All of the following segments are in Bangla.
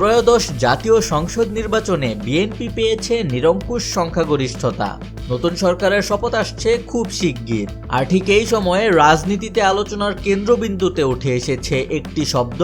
ত্রয়োদশ জাতীয় সংসদ নির্বাচনে বিএনপি পেয়েছে নিরঙ্কুশ সংখ্যাগরিষ্ঠতা। নতুন সরকারের শপথ আসছে খুব শিগগির। আর ঠিক এই সময়ে রাজনীতিতে আলোচনার কেন্দ্রবিন্দুতে উঠে এসেছে একটি শব্দ,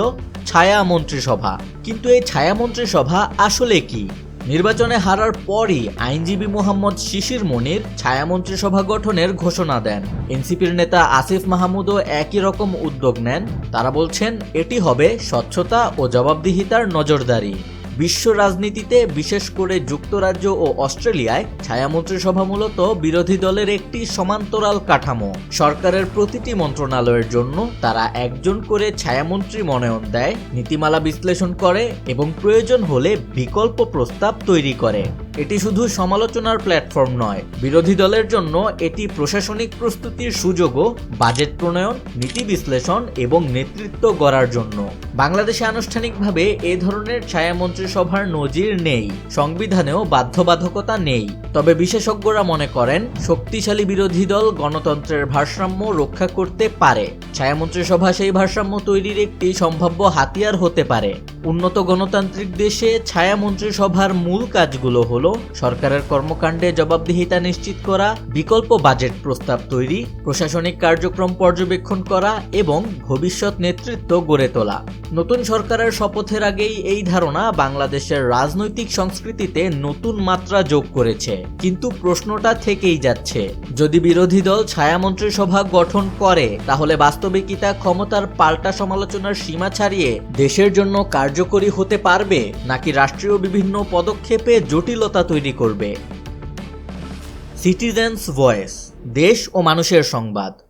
ছায়া মন্ত্রিসভা। কিন্তু এই ছায়া মন্ত্রিসভা আসলে কি? নির্বাচনে হারার পরই আইনজীবী মোহাম্মদ শিশির মনির ছায়া মন্ত্রিসভা গঠনের ঘোষণা দেন। এনসিপির নেতা আসিফ মাহমুদও একই রকম উদ্যোগ নেন। তারা বলছেন, এটি হবে স্বচ্ছতা ও জবাবদিহিতার নজরদারি। বিশ্ব রাজনীতিতে, বিশেষ করে যুক্তরাজ্য ও অস্ট্রেলিয়ায় ছায়া মন্ত্রিসভা মূলত বিরোধী দলের একটি সমান্তরাল কাঠামো। সরকারের প্রতিটি মন্ত্রণালয়ের জন্য তারা একজন করে ছায়ামন্ত্রী মনোনয়ন দেয়, নীতিমালা বিশ্লেষণ করে এবং প্রয়োজন হলে বিকল্প প্রস্তাব তৈরি করে। এটি শুধু সমালোচনার প্ল্যাটফর্ম নয়, বিরোধী দলের জন্য এটি প্রশাসনিক প্রস্তুতির সুযোগও, বাজেট প্রণয়ন, নীতি বিশ্লেষণ এবং নেতৃত্ব গড়ার জন্য। বাংলাদেশে আনুষ্ঠানিকভাবে এ ধরনের ছায়া মন্ত্রিসভার নজির নেই, সংবিধানেও বাধ্যবাধকতা নেই। তবে বিশেষজ্ঞরা মনে করেন, শক্তিশালী বিরোধী দল গণতন্ত্রের ভারসাম্য রক্ষা করতে পারে। ছায়া মন্ত্রিসভা সেই ভারসাম্য তৈরির একটি সম্ভাব্য হাতিয়ার হতে পারে। উন্নত গণতান্ত্রিক দেশে ছায়া মন্ত্রিসভার মূল কাজগুলো হলো সরকারের কর্মকাণ্ডে জবাবদিহিতা নিশ্চিত করা, বিকল্প বাজেট প্রস্তাব তৈরি, প্রশাসনিক কার্যক্রম পর্যবেক্ষণ করা এবং ভবিষ্যৎ নেতৃত্ব গড়ে তোলা। নতুন সরকারের শপথের আগেই এই ধারণা বাংলাদেশের রাজনৈতিক সংস্কৃতিতে নতুন মাত্রা যোগ করেছে। কিন্তু প্রশ্নটা থেকেই যাচ্ছে। যদি বিরোধী দল ছায়া মন্ত্রিসভা গঠন করে, তাহলে বাস্তবে কি তা ক্ষমতার পাল্টা সমালোচনার সীমা ছাড়িয়ে দেশের জন্য কার্যকরী হতে পারবে, নাকি রাষ্ট্রীয় বিভিন্ন পদক্ষেপে জটিলতা তৈরি করবে? সিটিজেন্স ভয়েস, দেশ ও মানুষের সংবাদ।